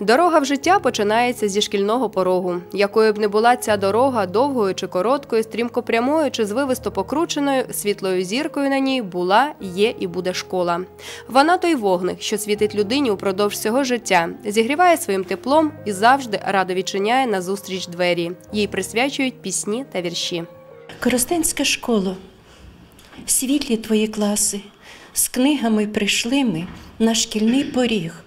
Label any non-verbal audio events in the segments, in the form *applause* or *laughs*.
Дорога в життя починається зі шкільного порогу. Якою б не була ця дорога, довгою чи короткою, стрімкопрямою чи звивисто покрученою, світлою зіркою на ній була, є і буде школа. Вона той вогник, що світить людині упродовж всього життя, зігріває своїм теплом і завжди радо відчиняє назустріч двері. Їй присвячують пісні та вірші. Коростенська школа, світлі твої класи, з книгами прийшли ми на шкільний поріг.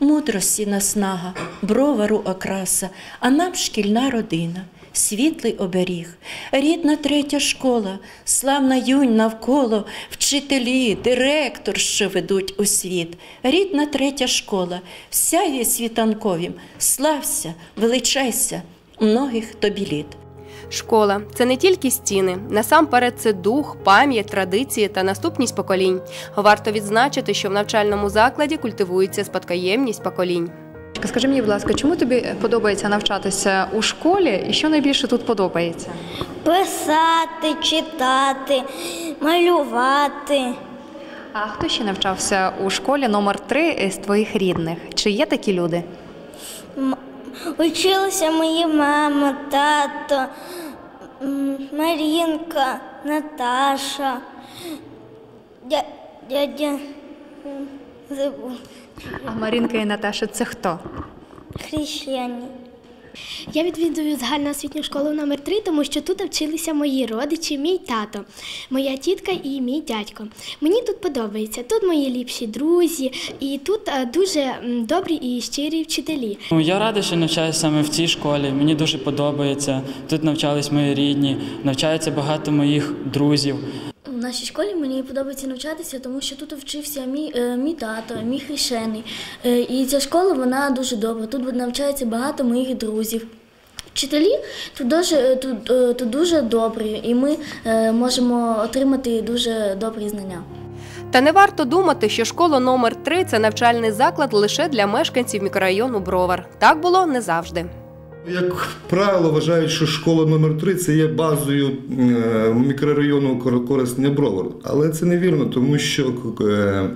Мудрості наснага, бровару окраса, а нам шкільна родина, світлий оберіг, рідна третя школа, славна юнь навколо, вчителі, директор, що ведуть у світ. Рідна третя школа, сяє світанковім, слався, величайся, многих тобі літ. Школа це не тільки стіни, насамперед це дух, пам'ять, традиції та наступність поколінь. Варто відзначити, що в навчальному закладі культивується спадкоємність поколінь. Скажи мені, будь ласка, чому тобі подобається навчатися у школі і що найбільше тут подобається? Писати, читати, малювати. А хто ще навчався у школі номер 3 з твоїх рідних? Чи є такі люди? М- Училися мої мама, тато, Марінка, Наташа, дя- дядя забув, А Марінка і Наташа це хто? хрещені. Я відвідую загальноосвітню школу номер 3 тому що тут вчилися мої родичі, мій тато, моя тітка і мій дядько. Мені тут подобається. Тут мої ліпші друзі, і тут е, дуже добрі і щирі вчителі. Ну, Я радий, що навчаюся саме в цій школі. Мені дуже подобається. Тут навчались мої рідні, навчається багато моїх друзів. Нашій школі мені подобається навчатися, тому що тут вчився мій, е, мій тато, мій хрещений. Е, і ця школа вона дуже добра. Тут навчається багато моїх друзів. Вчителі тут дуже, е, тут, тут дуже добрі, і ми можемо отримати дуже добрі знання. Та не варто думати, що школа номер 3 це навчальний заклад лише для мешканців мікрорайону Бровар. Так було не завжди. Як правило, вважають, що школа номер 3 це є базою е, мікрорайону Кор- Корисне Бровар. Але це невірно, тому що е,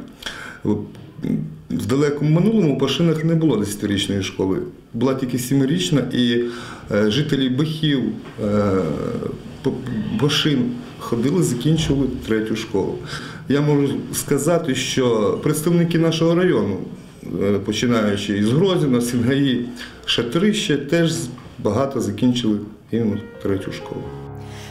в далекому минулому Пашинах не було 10-річної школи. Була тільки 7-річна, і е, жителі Бахів, Пашин ходили, закінчували третю школу. Я можу сказати, що представники нашого району, починаючи із Грозіна, Сінгаї, Шатрище, теж багато закінчили іменно третю школу.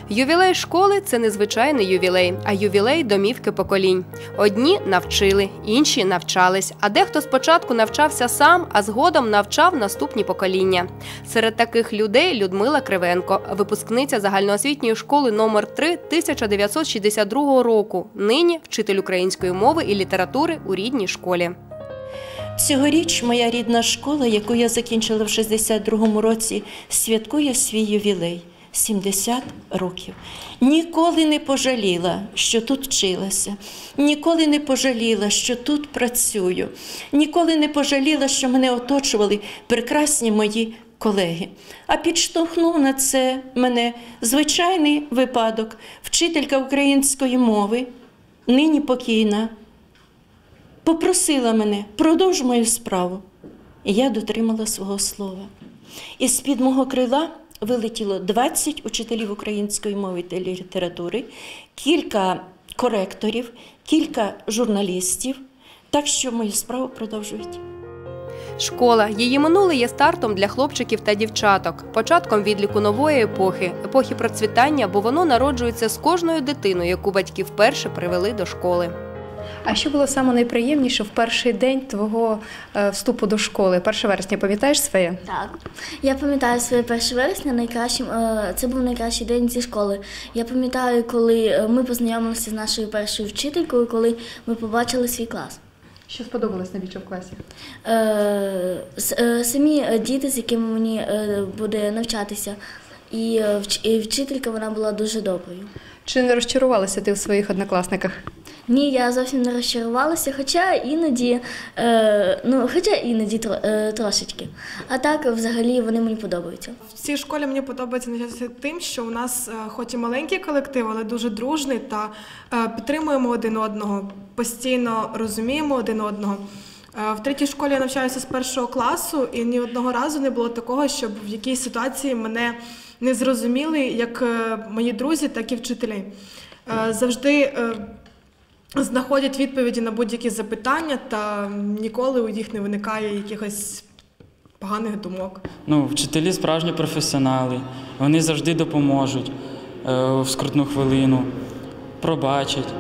Ювілей школи це не звичайний ювілей, а ювілей домівки поколінь. Одні навчили, інші навчались, а дехто спочатку навчався сам, а згодом навчав наступні покоління. Серед таких людей Людмила Кривенко, випускниця загальноосвітньої школи номер 3 1962 року. Нині вчитель української мови і літератури у рідній школі. Цьогоріч моя рідна школа, яку я закінчила в 62-му році, святкує свій ювілей 70 років. Ніколи не пожаліла, що тут вчилася, ніколи не пожаліла, що тут працюю, ніколи не пожаліла, що мене оточували прекрасні мої колеги. А підштовхнув на це мене звичайний випадок, вчителька української мови, нині покійна попросила мене, продовж мою справу. І я дотримала свого слова. І з-під мого крила вилетіло 20 учителів української мови та літератури, кілька коректорів, кілька журналістів. Так що мою справу продовжують. Школа, її минуле є стартом для хлопчиків та дівчаток, початком відліку нової епохи, епохи процвітання, бо воно народжується з кожною дитиною, яку батьки вперше привели до школи. А що було саме найприємніше в перший день твого е, вступу до школи? 1 вересня, пам'ятаєш своє? Так, я пам'ятаю своє 1 вересня найкращим. е, Це був найкращий день зі школи. Я пам'ятаю, коли е, ми познайомилися з нашою першою вчителькою, коли ми побачили свій клас. Що сподобалось найбільше в класі? Е, Самі діти, з якими мені буде навчатися, і вч- і вчителька вона була дуже доброю. Чи не розчарувалася ти в своїх однокласниках? Ні, я зовсім не розчарувалася, хоча іноді, е, ну, хоча іноді тро, е, трошечки. А так, взагалі, вони мені подобаються. В цій школі мені подобається тим, що у нас, е, хоч і маленький колектив, але дуже дружний та е, підтримуємо один одного, постійно розуміємо один одного. Е, В третій школі я навчаюся з першого класу, і ні одного разу не було такого, щоб в якійсь ситуації мене не зрозуміли як е, мої друзі, так і вчителі. Завжди знаходять відповіді на будь-які запитання, та ніколи у них не виникає якихось поганих думок. Ну, вчителі справжні професіонали. Вони завжди допоможуть е, в скрутну хвилину, пробачать.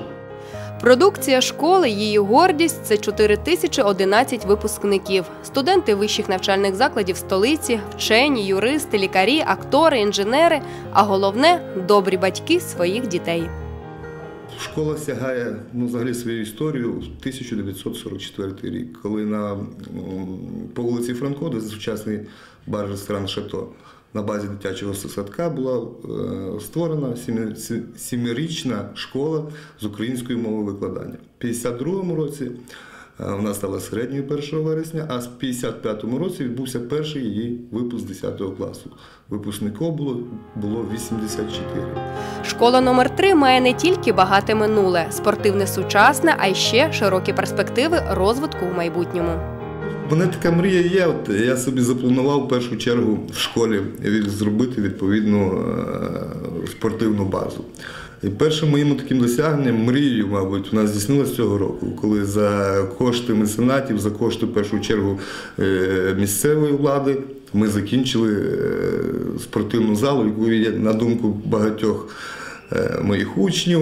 Продукція школи, її гордість це 4011 випускників, студенти вищих навчальних закладів столиці, вчені, юристи, лікарі, актори, інженери, а головне добрі батьки своїх дітей. Школа сягає ну, взагалі свою історію в 1944 рік, коли на, по вулиці Франко, де сучасний бар ресторан Шато, на базі дитячого садка була е, створена сімирічна школа з української мови викладання. У 52-му році вона стала середньою 1 вересня, а в 55-му році відбувся перший її випуск 10 класу. Випускників було, було 84. Школа номер 3 має не тільки багате минуле, спортивне сучасне, а й ще широкі перспективи розвитку в майбутньому. Мене така мрія є. От я собі запланував в першу чергу в школі зробити відповідну е, спортивну базу. І першим моїм таким досягненням, мрією, мабуть, у нас здійснилось цього року, коли за кошти меценатів, за кошти в першу чергу е, місцевої влади, ми закінчили е, спортивну залу, яку є, на думку багатьох е, моїх учнів,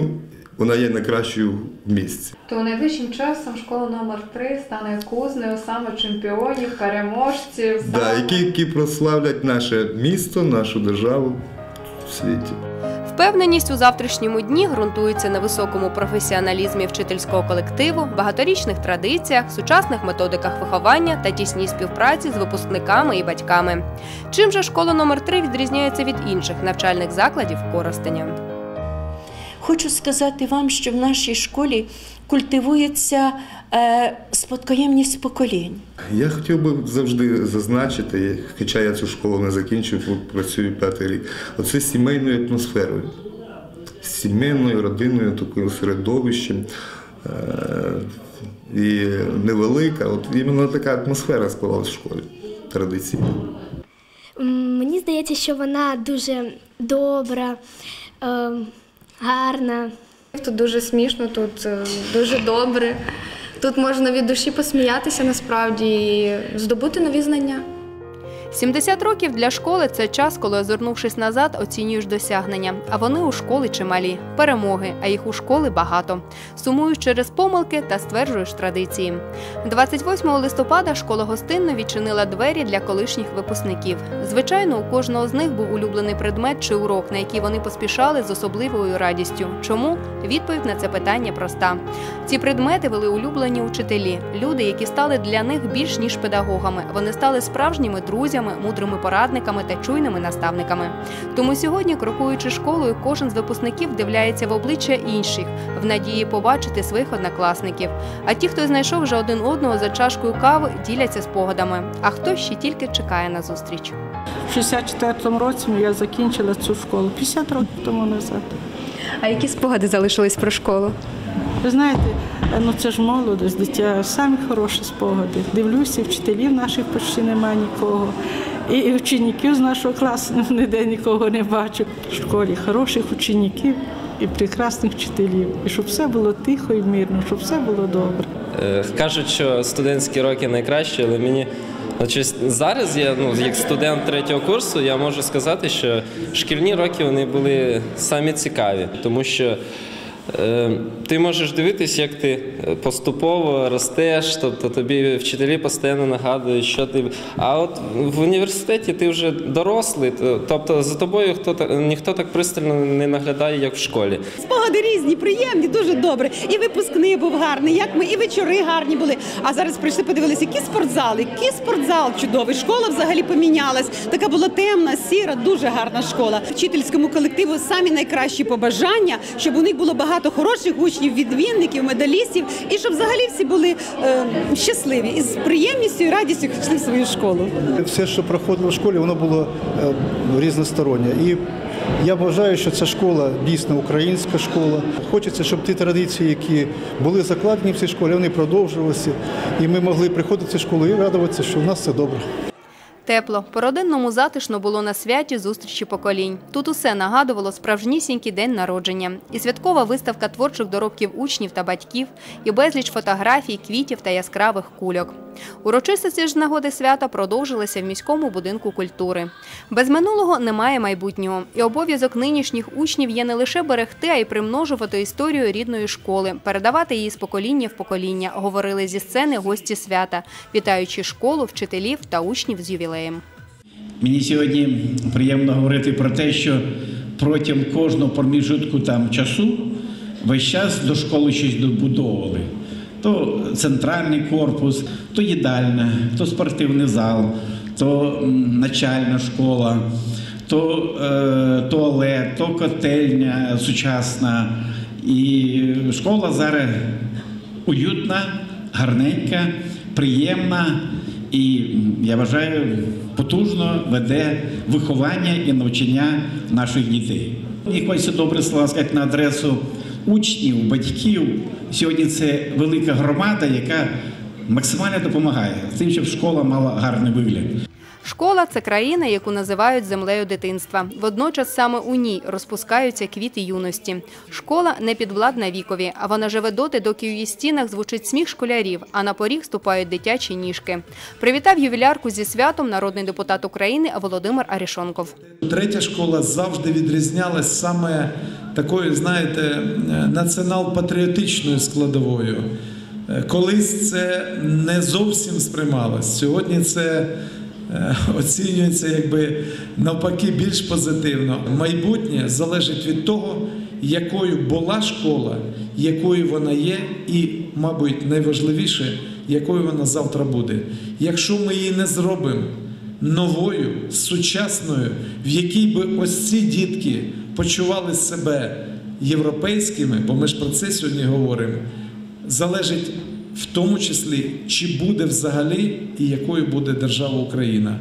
вона є найкращою в місті. То найближчим часом школа номер 3 стане кузнею саме чемпіонів, переможців. Да, які, які прославлять наше місто, нашу державу в світі. Впевненість у завтрашньому дні ґрунтується на високому професіоналізмі вчительського колективу, багаторічних традиціях, сучасних методиках виховання та тісній співпраці з випускниками і батьками. Чим же школа номер 3 відрізняється від інших навчальних закладів Коростеня? Хочу сказати вам, що в нашій школі культивується е, спадкоємність поколінь. Я хотів би завжди зазначити, хоча я цю школу не закінчив, працюю п'ятий рік, оце сімейною атмосферою, сімейною, родинною такою середовищем. Е, і невелика, от іменно така атмосфера склалась в школі традиційно. Мені здається, що вона дуже добра, е, гарна. Тут дуже смішно, тут е, дуже добре. Тут можна від душі посміятися насправді і здобути нові знання. 70 років для школи це час, коли, озирнувшись назад, оцінюєш досягнення. А вони у школи чималі, перемоги, а їх у школи багато. Сумуєш через помилки та стверджуєш традиції. 28 листопада школа гостинно відчинила двері для колишніх випускників. Звичайно, у кожного з них був улюблений предмет чи урок, на який вони поспішали з особливою радістю. Чому? Відповідь на це питання проста. Ці предмети вели улюблені учителі, люди, які стали для них більш ніж педагогами. Вони стали справжніми друзями, мудрими порадниками та чуйними наставниками. Тому сьогодні, крокуючи школою, кожен з випускників дивляється в обличчя інших в надії побачити своїх однокласників. А ті, хто знайшов вже один одного за чашкою кави, діляться спогадами. А хто ще тільки чекає на зустріч. В 64-му році я закінчила цю школу 50 років тому назад. А які спогади залишились про школу? Ви знаєте, ну це ж молодость, дитя, самі хороші спогади. Дивлюся, вчителів наших почти немає нікого. І учнів з нашого класу *laughs* ніде нікого не бачу. В школі хороших учнів і прекрасних вчителів. І щоб все було тихо і мирно, щоб все було добре. Е, Кажуть, що студентські роки найкращі, але мені зараз я ну як студент третього курсу, я можу сказати, що шкільні роки вони були самі цікаві, тому що. Е, Ти можеш дивитись, як ти е, поступово ростеш, тобто тобі вчителі постійно нагадують, що ти. А от в університеті ти вже дорослий, тобто за тобою хто ніхто так пристально не наглядає, як в школі. Спогади різні, приємні, дуже добре. І випускний був гарний, як ми, і вечори гарні були. А зараз прийшли, подивилися, які спортзали, який спортзал чудовий. Школа взагалі помінялась. Така була темна, сіра, дуже гарна школа. Вчительському колективу самі найкращі побажання, щоб у них було багато хороших учнів, відмінників, медалістів, і щоб взагалі всі були е, щасливі і з приємністю і радістю йшли в свою школу. Все, що проходило в школі, воно було е, різностороннє. І Я вважаю, що ця школа дійсно українська школа. Хочеться, щоб ті традиції, які були закладені в цій школі, вони продовжувалися, і ми могли приходити в цю школу і радуватися, що в нас все добре. Тепло, по-родинному затишно було на святі зустрічі поколінь. Тут усе нагадувало справжнісінький день народження. І святкова виставка творчих доробків учнів та батьків, і безліч фотографій, квітів та яскравих кульок. Урочистості ж з нагоди свята продовжилися в міському будинку культури. Без минулого немає майбутнього, і обов'язок нинішніх учнів є не лише берегти, а й примножувати історію рідної школи, передавати її з покоління в покоління, говорили зі сцени гості свята, вітаючи школу, вчителів та учнів з ювілеєм. Мені сьогодні приємно говорити про те, що протягом кожного проміжутку там часу весь час до школи щось добудовували. То центральний корпус, то їдальня, то спортивний зал, то начальна школа, то е, туалет, то котельня сучасна. І школа зараз уютна, гарненька, приємна і я вважаю, потужно веде виховання і навчання наших дітей. І хочеться добре слова сказати на адресу учнів, батьків. Сьогодні це велика громада, яка максимально допомагає тим, щоб школа мала гарний вигляд. Школа це країна, яку називають землею дитинства. Водночас саме у ній розпускаються квіти юності. Школа не підвладна вікові, а вона живе доти, доки у її стінах звучить сміх школярів, а на поріг ступають дитячі ніжки. Привітав ювілярку зі святом народний депутат України Володимир Арішонков. Третя школа завжди відрізнялась саме такою, знаєте, націонал-патріотичною складовою. Колись це не зовсім сприймалось. Сьогодні це *laughs* оцінюється якби навпаки більш позитивно. Майбутнє залежить від того, якою була школа, якою вона є, і, мабуть, найважливіше, якою вона завтра буде. Якщо ми її не зробимо новою, сучасною, в якій би ось ці дітки почували себе європейськими, бо ми ж про це сьогодні говоримо, залежить в тому числі, чи буде взагалі і якою буде держава Україна.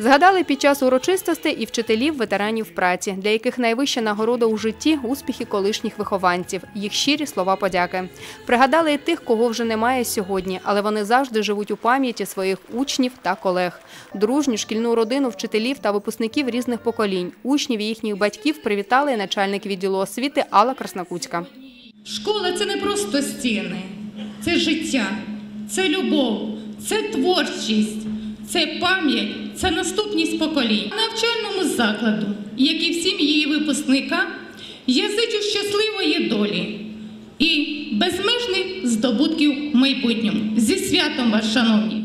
Згадали під час урочистостей і вчителів ветеранів праці, для яких найвища нагорода у житті успіхи колишніх вихованців, їх щирі слова подяки. Пригадали і тих, кого вже немає сьогодні, але вони завжди живуть у пам'яті своїх учнів та колег. Дружню шкільну родину вчителів та випускників різних поколінь, учнів і їхніх батьків привітали начальник відділу освіти Алла Краснокутська. Школа це не просто стіни, це життя, це любов, це творчість, це пам'ять, це наступність поколінь. Навчальному закладу, як і всім її випускникам, я зичу щасливої долі і безмежних здобутків в майбутньому. Зі святом вас, шановні!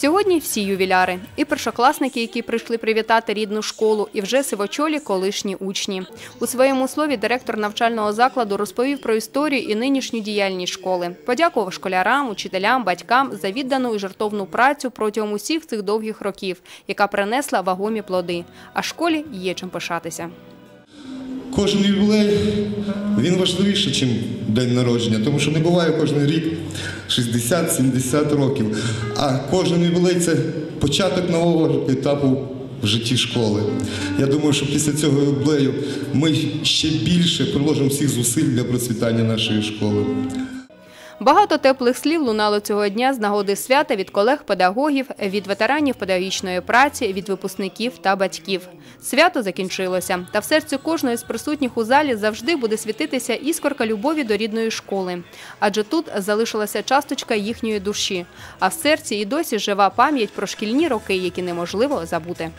Сьогодні всі ювіляри, і першокласники, які прийшли привітати рідну школу, і вже сивочолі колишні учні. У своєму слові директор навчального закладу розповів про історію і нинішню діяльність школи. Подякував школярам, учителям, батькам за віддану і жертовну працю протягом усіх цих довгих років, яка принесла вагомі плоди. А школі є чим пишатися. Кожен ювілей він важливіший, ніж день народження, тому що не буває кожен рік 60-70 років. А кожен ювілей це початок нового етапу в житті школи. Я думаю, що після цього ювілею ми ще більше приложимо всіх зусиль для процвітання нашої школи. Багато теплих слів лунало цього дня з нагоди свята від колег-педагогів, від ветеранів педагогічної праці, від випускників та батьків. Свято закінчилося, та в серці кожної з присутніх у залі завжди буде світитися іскорка любові до рідної школи. Адже тут залишилася часточка їхньої душі, а в серці і досі жива пам'ять про шкільні роки, які неможливо забути.